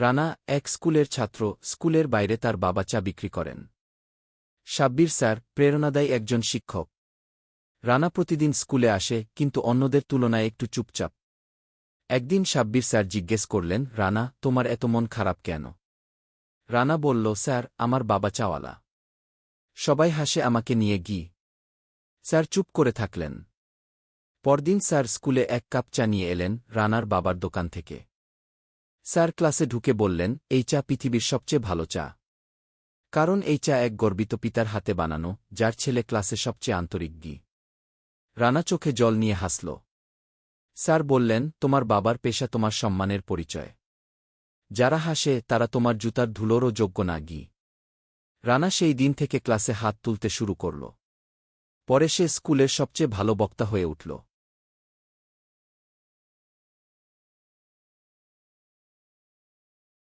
রানা এক স্কুলের ছাত্র স্কুলের বাইরে তার বাবা চা বিক্রি করেন। সাব্বির স্যার প্রেরণাদায়ী একজন শিক্ষক। রানা প্রতিদিন স্কুলে আসে, কিন্তু অন্যদের তুলনায় একটু চুপচাপ। একদিন সাব্বির স্যার জিজ্ঞেস করলেন, রানা, তোমার এত মন খারাপ কেন? রানা বলল, স্যার, আমার বাবা চাওয়ালা। সবাই হাসে, আমাকে নিয়ে গি। স্যার চুপ করে থাকলেন। পরদিন স্যার স্কুলে এক কাপ চা নিয়ে এলেন রানার বাবার দোকান থেকে। স্যার ক্লাসে ঢুকে বললেন, এই চা পৃথিবীর সবচেয়ে ভালো চা। কারণ এই চা এক গর্বিত পিতার হাতে বানানো, যার ছেলে ক্লাসে সবচেয়ে আন্তরিক গি রানা চোখে জল নিয়ে হাসল। স্যার বললেন, তোমার বাবার পেশা তোমার সম্মানের পরিচয়। যারা হাসে, তারা তোমার জুতার ধুলোরও যোগ্য না গি রানা সেই দিন থেকে ক্লাসে হাত তুলতে শুরু করল। পরে সে স্কুলের সবচেয়ে ভালো বক্তা হয়ে উঠল।